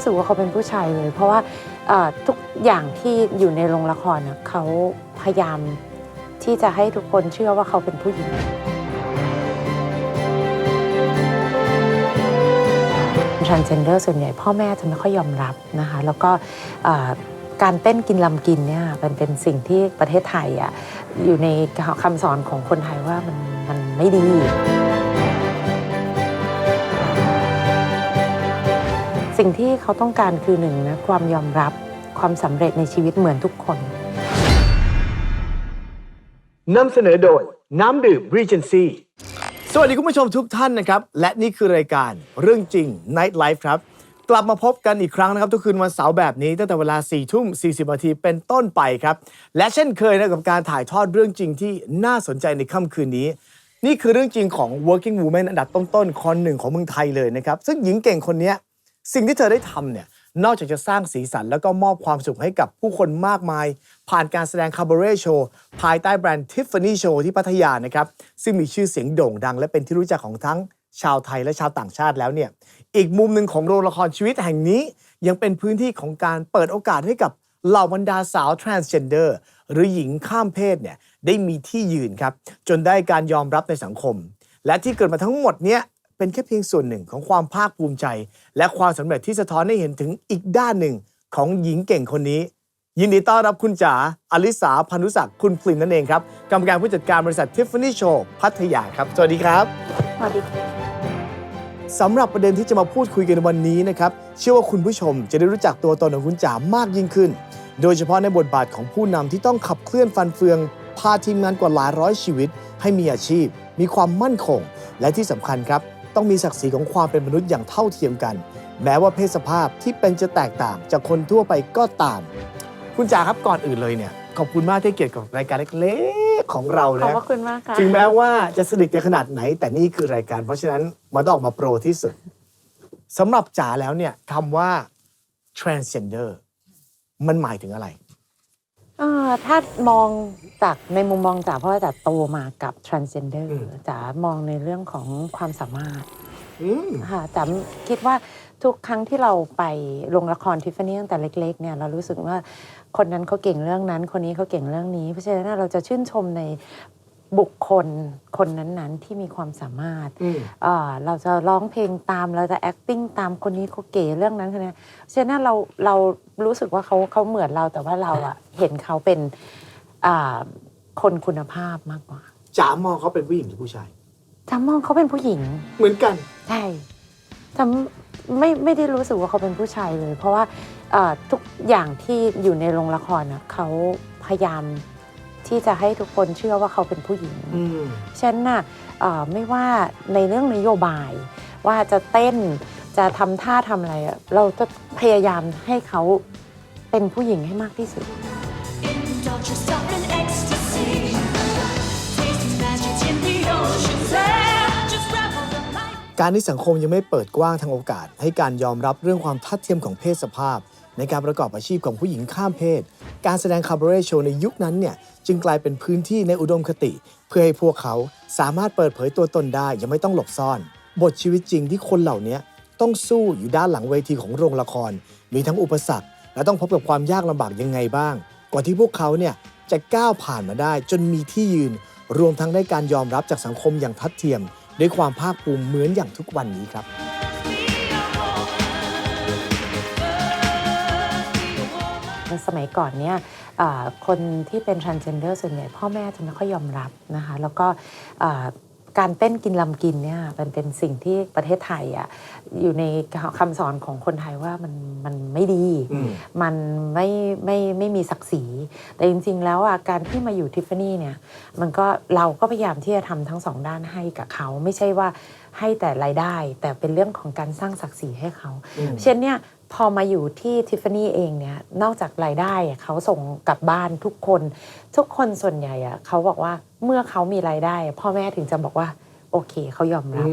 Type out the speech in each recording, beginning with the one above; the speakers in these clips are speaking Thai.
รู้สึกว่าเขาเป็นผู้ชายเลย เพราะว่าเอ่อทุกอย่างที่อยู่ในโรงละครน่ะเขาพยายามที่จะให้ทุกคนเชื่อว่าเขาเป็นผู้หญิง transgender ส่วนใหญ่พ่อแม่จะไม่ค่อยยอมรับนะคะ แล้วก็เอ่อการเต้นกินลำกินเนี่ยมันเป็นสิ่งที่ประเทศไทยอะอยู่ในคำสอนของคนไทยว่ามันมันไม่ดี สิ่งที่เขาต้องการคือหนึ่งนะความยอมรับความสำเร็จในชีวิตเหมือนทุกคน นำเสนอโดยน้ำดื่ม Regency สวัสดีคุณผู้ชมทุกท่านนะครับ และนี่คือรายการเรื่องจริง Night Life ครับ กลับมาพบกันอีกครั้งนะครับ ทุกคืนวันเสาร์แบบนี้ตั้งแต่เวลา4ทุ่ม40นาทีเป็นต้นไปครับ และเช่นเคยนะกับการถ่ายทอดเรื่องจริงที่น่าสนใจในค่ำคืนนี้ นี่คือเรื่องจริงของ working woman อันดับต้นๆคนหนึ่งของเมืองไทยเลยนะครับ ซึ่งหญิงเก่งคนเนี้ย สิ่งที่เธอได้ทำเนี่ยนอกจากจะสร้างสีสันแล้วก็มอบความสุขให้กับผู้คนมากมาย ผ่านการแสดงคาบาเร่โชว์ภายใต้แบรนด์ Tiffany Show ที่พัทยานะครับ ซึ่งมีชื่อเสียงโด่งดัง และเป็นที่รู้จักของทั้งชาวไทยและชาวต่างชาติแล้วเนี่ย อีกมุมหนึ่งของโรงละครชีวิตแห่งนี้ ยังเป็นพื้นที่ของการเปิดโอกาสให้กับเหล่าบรรดาสาว transgender หรือหญิงข้ามเพศเนี่ยได้มีที่ยืนครับจนได้การยอมรับในสังคม และที่เกิดมาทั้งหมดเนี่ย เป็นแค่เพียงส่วนหนึ่งของความภาคภูมิใจ และความสำเร็จที่สะท้อนให้เห็นถึงอีกด้านหนึ่งของหญิงเก่งคนนี้ ยินดีต้อนรับคุณจ๋าอลิสาพันุศักดิ์คุณปลินนั่นเองครับกรรมการผู้จัดการบริษัท Tiffany Show พัทยาครับ สวัสดีครับสวัสดีสำหรับประเด็นที่จะมาพูดคุยกันในวันนี้นะครับเชื่อว่าคุณผู้ชมจะได้รู้จักตัวตนของคุณจ๋ามากยิ่งขึ้น โดยเฉพาะในบทบาทของผู้นำที่ต้องขับเคลื่อนฟันเฟือง พาทีมงานกว่าหลายร้อยชีวิต ให้มีอาชีพ มีความมั่นคง และที่สำคัญครับ ต้องมีศักดิ์ศรีของความเป็นมนุษย์อย่างเท่าเทียมกัน แม้ว่าเพศสภาพที่เป็นจะแตกต่างจากคนทั่วไปก็ตาม คุณจ๋าครับก่อนอื่นเลยเนี่ยขอบคุณมากที่ให้เกียรติกับรายการเล็กๆของเราขอบนะพระคุณมากค่ะ ถึงแม้ว่าจะสนิทกันขนาดไหน แต่นี่คือรายการ เพราะฉะนั้นมันต้องออกมาโปรที่สุดสำหรับจ๋าแล้วเนี่ยคำว่า transgender มันหมายถึงอะไร เอ่อถ้ามองจากในมุมมองจ๋าเพราะว่าจ๋าโตมากับ transgender อืม จ๋ามองในเรื่องของความสามารถอืม ค่ะจ๋าคิดว่าทุกครั้งที่เราไปโรงละครทิฟฟานี่ตั้งแต่เล็กๆเนี่ยเรารู้สึกว่าคนนั้นเขาเก่งเรื่องนั้น คนนี้เขาเก่งเรื่องนี้ เพราะฉะนั้นเราจะชื่นชมใน บุคคลคนนั้นๆ ที่มีความสามารถอืมเอ่อเราจะร้องเพลงตามเราจะ acting ตามคนนี้เขาเก๋เรื่องนั้นคนนี้ฉะนั้นเราเรารู้สึกว่าเขาเขาเหมือนเราแต่ว่าเราอะเห็นเขาเป็นอ่าคนคุณภาพมากกว่าจ๋ามองเขาเป็นผู้หญิงหรือผู้ชายจำมองเขาเป็นผู้หญิง เหมือนกัน ใช่จำไม่ไม่ได้รู้สึกว่าเขาเป็นผู้ชายเลย เพราะว่าเอ่อทุกอย่างที่อยู่ในโรงละครนะเขาพยายาม ที่จะให้ทุกคนเชื่อว่าเขาเป็นผู้หญิง อืมฉะนันน่ะเอ่อไม่ว่าในเรื่องนโยบาย ว่าจะเต้นจะทำท่าทำอะไรอะเราจะพยายามให้เขาเป็นผู้หญิงให้มากที่สุด Indulge yourself in ecstasy. Taste magic in the ocean's air. Just revel the light. การที่สังคมยังไม่เปิดกว้างทางโอกาส ให้การยอมรับเรื่องความทัดเทียมของเพศสภาพ ในการประกอบอาชีพของผู้หญิงข้ามเพศ การแสดงคาบาเร่โชว์ในยุคนั้นเนี่ยจึงกลายเป็นพื้นที่ในอุดมคติ เพื่อให้พวกเขาสามารถเปิดเผยตัวตนได้ยังไม่ต้องหลบซ่อน บทชีวิตจริงที่คนเหล่านี้ต้องสู้อยู่ด้านหลังเวทีของโรงละคร มีทั้งอุปสรรค และต้องพบกับความยากลำบากยังไงบ้าง กว่าที่พวกเขาเนี่ยจะก้าวผ่านมาได้จนมีที่ยืน รวมทั้งได้การยอมรับจากสังคมอย่างทัดเทียม ด้วยความภาคภูมิเหมือนอย่างทุกวันนี้ครับ สมัยก่อนเนี่ยเอ่อคนที่เป็น transgender ส่วนใหญ่พ่อแม่จะไม่ค่อยยอมรับนะคะแล้วก็เอ่อการเต้นกินลำกินเนี่ยมันเป็นสิ่งที่ประเทศไทยอะอยู่ในคำสอนของคนไทยว่ามันมันไม่ดีอืมมันไม่ไม่ไม่มีศักดิ์ศรี แต่จริง ๆ แล้วอะการที่มาอยู่ทิฟฟานี่เนี่ยมันก็เราก็พยายามที่จะทำทั้งสองด้านให้กับเขา ไม่ใช่ว่าให้แต่รายได้ แต่เป็นเรื่องของการสร้างศักดิ์ศรีให้เขา เช่นเนี่ย พอมาอยู่ที่ทิฟฟานี่เองเนี่ยนอกจากรายได้อะเขาส่งกลับบ้านทุกคน ทุกคนส่วนใหญ่อะเขาบอกว่าเมื่อเขามีรายได้อะพ่อแม่ถึงจะบอกว่าโอเคเขายอมรับ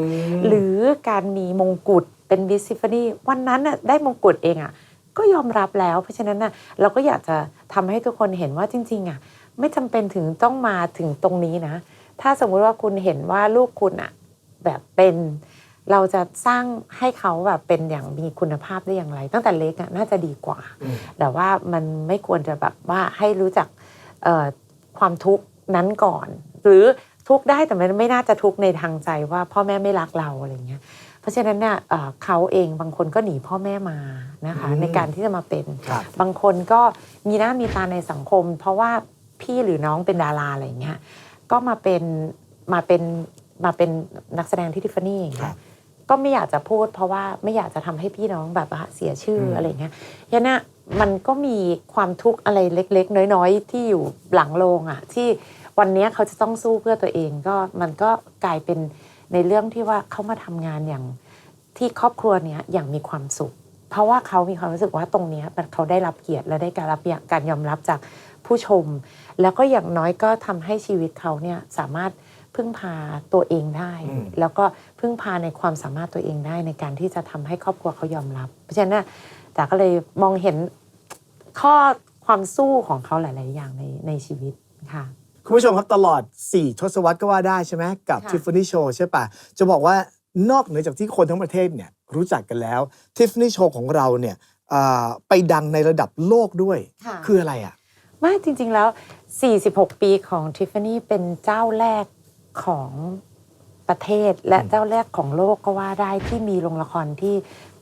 หรือการมีมงกุฎเป็นบิสซิฟานี่วันนั้นน่ะได้มงกุฎเองอะก็ยอมรับแล้ว เพราะฉะนั้นน่ะเราก็อยากจะทำให้ทุกคนเห็นว่าจริงๆอะไม่จำเป็นถึงต้องมาถึงตรงนี้นะ ถ้าสมมุติว่าคุณเห็นว่าลูกคุณอะแบบเป็น เราจะสร้างให้เขาแบบเป็นอย่างมีคุณภาพได้อย่างไร ตั้งแต่เล็กอะน่าจะดีกว่า แต่ว่ามันไม่ควรจะแบบว่าให้รู้จักเอ่อความทุกข์นั้นก่อน หรือทุกข์ได้แต่มันไม่น่าจะทุกข์ในทางใจว่าพ่อแม่ไม่รักเราอะไรเงี้ยเพราะฉะนั้นเนี่ยเอ่อเขาเองบางคนก็หนีพ่อแม่มานะคะอืมในการที่จะมาเป็นครับบางคนก็มีหน้ามีตาในสังคม เพราะว่าพี่หรือน้องเป็นดาราอะไรเงี้ยก็มาเป็นมาเป็นมาเป็นนักแสดงที่ทิฟฟานี่อย่างคเงี้รัยบ ก็ไม่อยากจะพูด เพราะว่าไม่อยากจะทำให้พี่น้องแบบว่าเสียชื่ออมอะไรเงี้ยฉะนั้นนะมันก็มีความทุกข์อะไรเล็ก ๆ น้อย ๆ ที่อยู่หลังโรงอะ ที่วันเนี้ยเขาจะต้องสู้เพื่อตัวเองก็มันก็กลายเป็นในเรื่องที่ว่าเขามาทำงานอย่างที่ครอบครัวเนี้ยอย่างมีความสุข เพราะว่าเขามีความรู้สึกว่าตรงเนี้ยมันเขาได้รับเกียรติและได้การรับการยอมรับจากผู้ชม แล้วก็อย่างน้อยก็ทำให้ชีวิตเขาเนี่ยสามารถ พึ่งพาตัวเองได้ อืม แล้วก็พึ่งพาในความสามารถตัวเองได้ในการที่จะทำให้ครอบครัวเขายอมรับ เพราะฉะนั้นน่ะจ๋าก็เลยมองเห็นข้อความสู้ของเขาหลาย ๆ อย่างในในชีวิตค่ะ คุณผู้ชมครับตลอด 4 ทศวรรษก็ว่าได้ใช่ไหมกับ ค่ะ Tiffany Show ใช่ปะจะบอกว่านอกเหนือจากที่คนทั้งประเทศเนี่ยรู้จักกันแล้ว Tiffany Show ของเราเนี่ยอ่าไปดังในระดับโลกด้วย ค่ะ คืออะไรอะ ไม่จริง ๆ แล้ว 46 ปีของ Tiffany เป็นเจ้าแรก ของประเทศและเจ้าแรกของโลกก็ว่าได้ที่มีโรงละครที่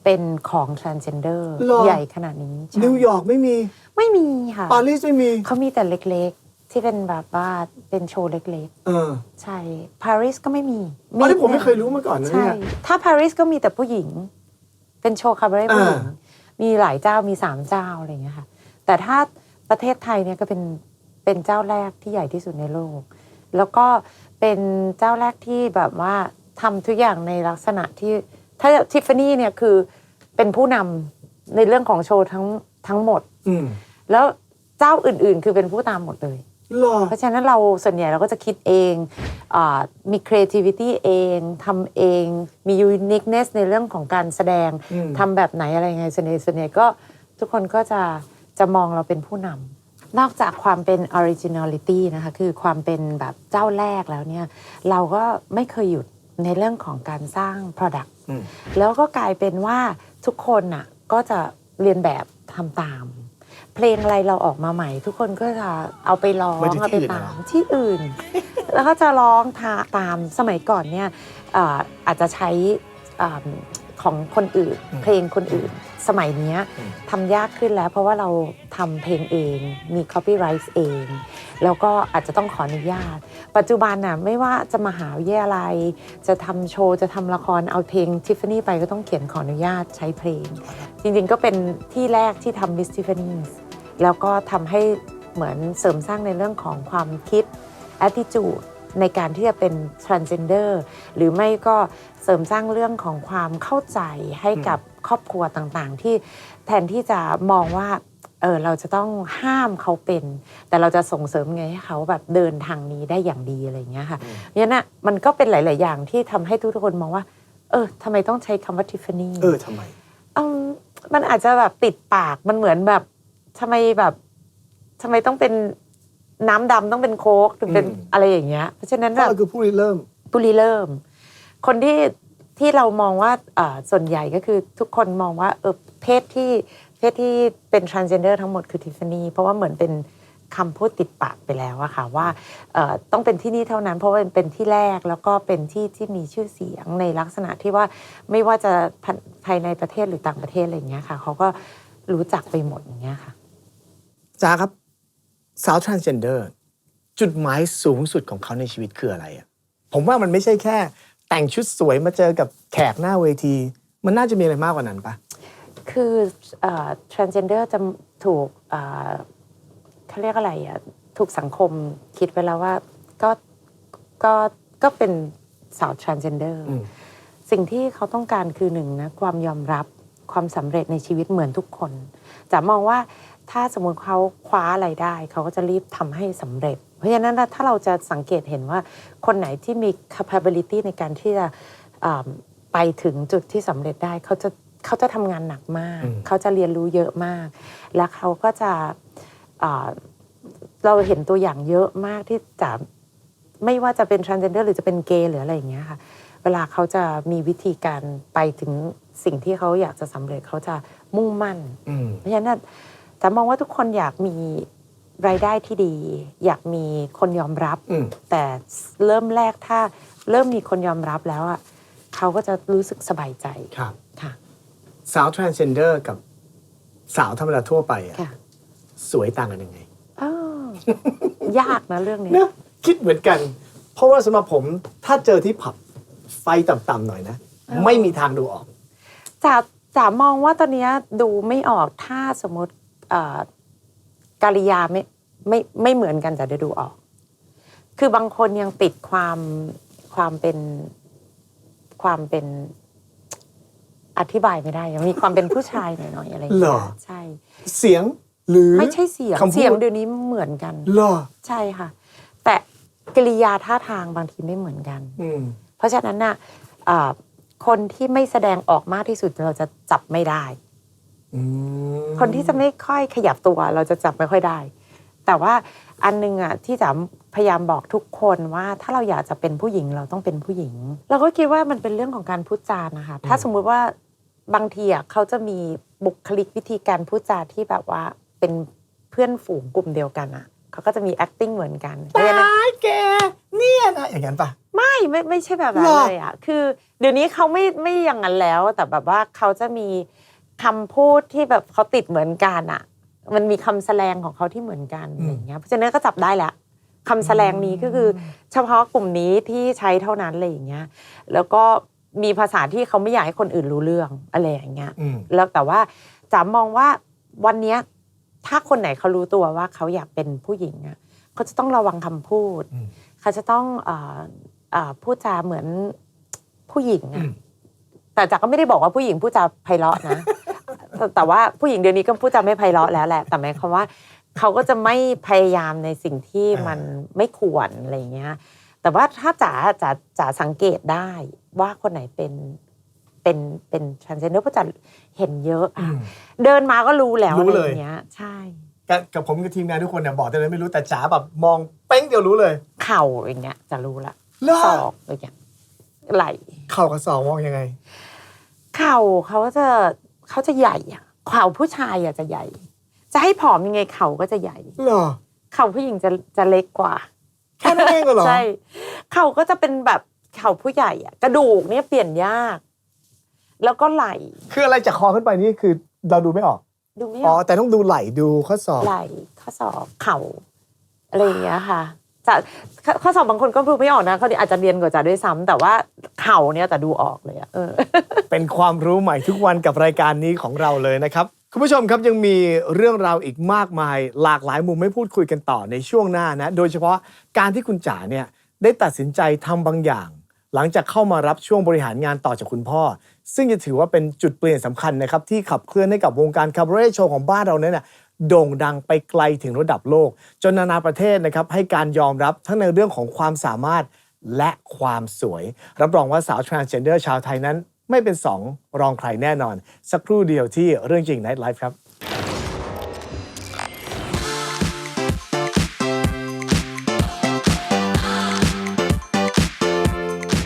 เป็นของ transgender หรอ ใหญ่ขนาดนี้ใช่นิวยอร์กไม่มี ไม่มีค่ะปารีสไม่มี เขามีแต่เล็กๆ ที่เป็นแบบว่าเป็นโชว์เล็กเออๆ ใช่ปารีสก็ไม่มีอันนี้ผมไม่เคยรู้มาก่อนนะใช่ เนี่ย ถ้าปารีสก็มีแต่ผู้หญิง เป็นโชว์คาบาเร่ผู้หญิง อ่ามีหลายเจ้ามีสามเจ้าอะไรอย่างเงี้ยค่ะ แต่ถ้าประเทศไทยเนี่ยก็เป็นเป็นเจ้าแรกที่ใหญ่ที่สุดในโลก แล้วก็ เป็นเจ้าแรกที่แบบว่าทำทุกอย่างในลักษณะที่ถ้าทิฟฟานี่เนี่ยคือเป็นผู้นำในเรื่องของโชว์ทั้งทั้งหมด อืมแล้วเจ้าอื่น ๆ คือเป็นผู้ตามหมดเลย หรอเพราะฉะนั้นเราส่วนใหญ่เราก็จะคิดเองอามี creativity เองทำเอง มี uniqueness ในเรื่องของการแสดงอืม ทำแบบไหนอะไรยังไงส่วนใหญ่ส่วนใหญ่ก็ทุกคนก็จะจะมองเราเป็นผู้นำ นอกจากความเป็น originality นะคะ คือความเป็นแบบเจ้าแรกแล้วเนี่ย เราก็ไม่เคยหยุดในเรื่องของการสร้าง product อืมแล้วก็กลายเป็นว่าทุกคนน่ะก็จะเรียนแบบทำตาม เพลงอะไรเราออกมาใหม่ ทุกคนก็จะเอาไปร้องไม่ได้เอาไปที่อื่นตามเหรอ ที่อื่น แล้วก็จะร้องทาตามสมัยก่อนเนี่ยเอ่ออาจจะใช้อ่า ของคนอื่น เพลงคนอื่น สมัยเนี้ยทำยากขึ้นแล้ว เพราะว่าเราทำเพลงเองมี copyright เอง แล้วก็อาจจะต้องขออนุญาต ปัจจุบันน่ะไม่ว่าจะมหาวิทยาลัยจะทำโชว์จะทำละครเอาเพลงทิฟฟานี่ไปก็ต้องเขียนขออนุญาตใช้เพลง จริงๆก็เป็นที่แรกที่ทำ Miss Tiffany แล้วก็ทำให้เหมือนเสริมสร้างในเรื่องของความคิด attitude ในการที่จะเป็น transgender หรือไม่ก็ เสริมสร้างเรื่องของความเข้าใจให้กับครอบครัวต่างๆ ที่แทนที่จะมองว่าเออเราจะต้องห้ามเขาเป็น แต่เราจะส่งเสริมไงให้เขาแบบเดินทางนี้ได้อย่างดีอะไรอย่างเงี้ยค่ะเพราะฉะนั้นน่ะมันก็เป็นหลาย ๆ อย่างที่ทำให้ทุกๆคนมองว่า เออทำไมต้องใช้คำว่า Tiffany เออทำไมอืมมันอาจจะแบบติดปากมันเหมือนแบบทำไมแบบทำไมต้องเป็นน้ำดำต้องเป็นโค้กถึงเป็นอืมอะไรอย่างเงี้ยเพราะฉะนั้นก็แบบคือผู้ริเริ่มปุริเริ่ม คนที่ที่เรามองว่าส่วนใหญ่ก็คือทุกคนมองว่าเออเพศที่เพศที่เป็น transgender ทั้งหมดคือทิฟฟานี่เพราะว่าเหมือนเป็นคำพูดติดปากไปแล้วอะค่ะว่าต้องเป็นที่นี่เท่านั้น เพราะว่าเป็นที่แรกแล้วก็เป็นที่ที่มีชื่อเสียงในลักษณะที่ว่าไม่ว่าจะภายในประเทศหรือต่างประเทศอะไรอย่างเงี้ยค่ะเขาก็รู้จักไปหมดอย่างเงี้ยค่ะจ้าครับสาว transgender จุดหมายสูงสุดของเขาในชีวิตคืออะไรอะผมว่ามันไม่ใช่แค่ แต่งชุดสวยมาเจอกับแขกหน้าเวที มันน่าจะมีอะไรมากกว่านั้นปะคือเอ่อ transgender จะถูกเอ่อเขาเรียกอะไรอะถูกสังคมคิดไว้แล้วว่าก็ก็ก็เป็นสาว transgender อืมสิ่งที่เขาต้องการคือหนึ่งนะความยอมรับความสำเร็จในชีวิตเหมือนทุกคน จะมองว่าถ้าสมมติเขาคว้าอะไรได้ เขาก็จะรีบทำให้สำเร็จ เพราะฉะนั้นถ้าเราจะสังเกตเห็นว่าคนไหนที่มี capability ในการที่จะอ่าไปถึงจุดที่สำเร็จได้เขาจะเขาจะทำงานหนักมากอืมเขาจะเรียนรู้เยอะมาก และเขาก็จะอ่าเราเห็นตัวอย่างเยอะมากที่จะไม่ว่าจะเป็น transgender หรือจะเป็นเกย์หรืออะไรอย่างเงี้ยค่ะ เวลาเขาจะมีวิธีการไปถึงสิ่งที่เขาอยากจะสำเร็จเขาจะมุ่งมั่นอืมเพราะฉะนั้นจะมองว่าทุกคนอยากมี รายได้ที่ดี อยากมีคนยอมรับ อืม แต่เริ่มแรกถ้าเริ่มมีคนยอมรับแล้วอะเขาก็จะรู้สึกสบายใจครับ ค่ะ สาว transgender กับสาวธรรมดาทั่วไปอะค่ะสวยต่างกันยังไงอ้าวยากนะเรื่องนี้นะคิดเหมือนกัน เพราะว่าสำหรับผมถ้าเจอที่ผับไฟต่ำๆหน่อยนะ ไม่มีทางดูออก จ๋าจ๋ามองว่าตอนเนี้ยดูไม่ออกถ้าสมมติเอ่อ การิยาไม่ไม่ไม่เหมือนกันจะได้ดูออก คือบางคนยังติดความความเป็นความเป็นอธิบายไม่ได้ยังมีความเป็นผู้ชายหน่อยๆอะไรอย่างเหรเงี้อ ยใช่ เสียงหรือ ไม่ใช่เสียงคำพูด เสียงเดี๋ยวนี้เหมือนกัน เหรอใช่ค่ะ แต่กิริยาท่าทางบางทีไม่เหมือนกัน อืม เพราะฉะนั้นน่ะอ่าคนที่ไม่แสดงออกมากที่สุดเราจะจับไม่ได้อืม คนที่จะไม่ค่อยขยับตัวเราจะจับไม่ค่อยได้ แต่ว่าอันหนึงอะที่จะพยายามบอกทุกคนว่าถ้าเราอยากจะเป็นผู้หญิงเราต้องเป็นผู้หญิง เราก็คิดว่ามันเป็นเรื่องของการพูดจานะคะถ้าสมมุติว่าบางทีอะเขาจะมีบุคลิกวิธีการพูดจาที่แบบว่าเป็นเพื่อนฝูงกลุ่มเดียวกันอะเขาก็จะมี acting เหมือนกันเพราะฉะนั้นตายแกเนี่ยนะอย่างนั้นปะไม่ไม่ไม่ใช่แบบนั้นหรอเลยอะคือ เดี๋ยวนี้เขาไม่ไม่อย่างนั้นแล้วแต่แบบว่าเขาจะมี คำพูดที่แบบเขาติดเหมือนกันอะมันมีคำแสลงของเขาที่เหมือนกันอะไรอย่างเงี้ยเพราะฉะนั้นก็จับได้แหละคำแสลงนี้ก็คือเฉพาะกลุ่มนี้ที่ใช้เท่านั้นอะไรอย่างเงี้ยแล้วก็มีภาษาที่เขาไม่อยากให้คนอื่นรู้เรื่องอะไรอย่างเงี้ยอืมแล้วแต่ว่าจ๋ามองว่าวันเนี้ยถ้าคนไหนเขารู้ตัวว่าเขาอยากเป็นผู้หญิงอะเขาจะต้องระวังคำพูดอืมเขาจะต้องเอ่อเอ่อพูดจาเหมือนผู้หญิงอือะมแต่จ๋าก็ไม่ได้บอกว่าผู้หญิงพูดจาไพเราะนะ แต่แต่ว่าผู้หญิงเดี๋ยวนี้ก็พูดจาไม่ไพเราะแล้วแหละ แต่หมายความว่าเขาก็จะไม่พยายามในสิ่งที่มันไม่ควรอะไรอย่างเงี้ย แต่ว่าถ้าจ๋าจ๋าจ๋าสังเกตได้ว่าคนไหนเป็นเป็นเป็น transgender เพราะจ๋าเห็นเยอะอือะมเดินมาก็รู้แล้วรู้อะไรเลยอย่างเงี้ย ใช่กับกับผมกับทีมงานทุกคนเนี่ยบอกแต่เลยไม่รู้แต่จ๋าแบบมองเป้งเดียวรู้เลย เข่าอย่างเงี้ยจะรู้ละเหรอศอกอย่างเงี้ยไหลเข่ากับศอกมองยังไง เข่าเขาจะ เขาจะใหญ่อะเข่าผู้ชายอะจะใหญ่ จะให้ผอมยังไงเข่าก็จะใหญ่ เหรอเข่าผู้หญิงจะจะเล็กกว่า แค่นั้นเองเหรอใช่เข่าก็จะเป็นแบบเข่าผู้ใหญ่อะกระดูกเนี่ยเปลี่ยนยาก แล้วก็ไหล่คืออะไรจากคอขึ้นไปนี่คือเราดูไม่ออก ดูไม่ออ๋ออกแต่ต้องดูไหล่ดูข้อศอกไหล่ข้อศอกเข่าอะไรอย่างเงี้ยค่ะ จะข้อสอบบางคนก็ดูไม่ออกนะเขาอาจจะเรียนกว่าจะด้วยซ้ำแต่ว่าเข่าเนี่ยแต่ดูออกเลยอะเออเป็นความรู้ใหม่ทุกวันกับรายการนี้ของเราเลยนะครับคุณผู้ชมครับยังมีเรื่องราวอีกมากมาย หลากหลายมุมให้พูดคุยกันต่อในช่วงหน้านะ โดยเฉพาะการที่คุณจ๋าเนี่ยได้ตัดสินใจทำบางอย่าง หลังจากเข้ามารับช่วงบริหารงานต่อจากคุณพ่อ ซึ่งจะถือว่าเป็นจุดเปลี่ยนสำคัญนะครับที่ขับเคลื่อนให้กับวงการคาบาเร่โชว์ของบ้านเราเนี่ย โด่งดังไปไกลถึงระดับโลก จนนานาประเทศนะครับให้การยอมรับทั้งในเรื่องของความสามารถและความสวย รับรองว่าสาว transgender ชาวไทยนั้น ไม่เป็นสองรองใครแน่นอน สักครู่เดียวที่เรื่องจริง Night Life ครับ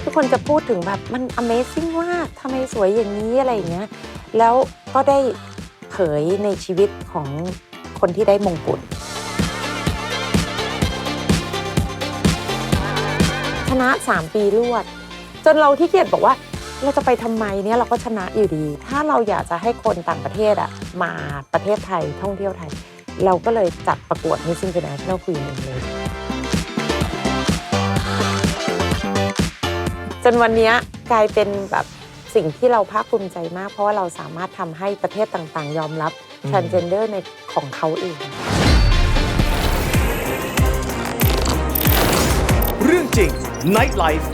ทุกคนจะพูดถึงแบบมัน Amazing มากทำไมสวยอย่างนี้อะไรอย่างเงี้ย แล้วก็ได้ ยในชีวิตของคนที่ได้มงกุฎชนะ 3 ปีรวด จนเราที่เกียจบอกว่าเราจะไปทำไมเนี่ยเราก็ชนะอยู่ดี ถ้าเราอยากจะให้คนต่างประเทศอะมาประเทศไทยท่องเที่ยวไทย เราก็เลยจัดประกวด Miss International Queen เองเลยจนวันนี้กลายเป็นแบบ สิ่งที่เราภาคภูมิใจมาก เพราะว่าเราสามารถทำให้ประเทศต่างๆ ยอมรับ transgender ในของเขาเอง เรื่องจริง Night Life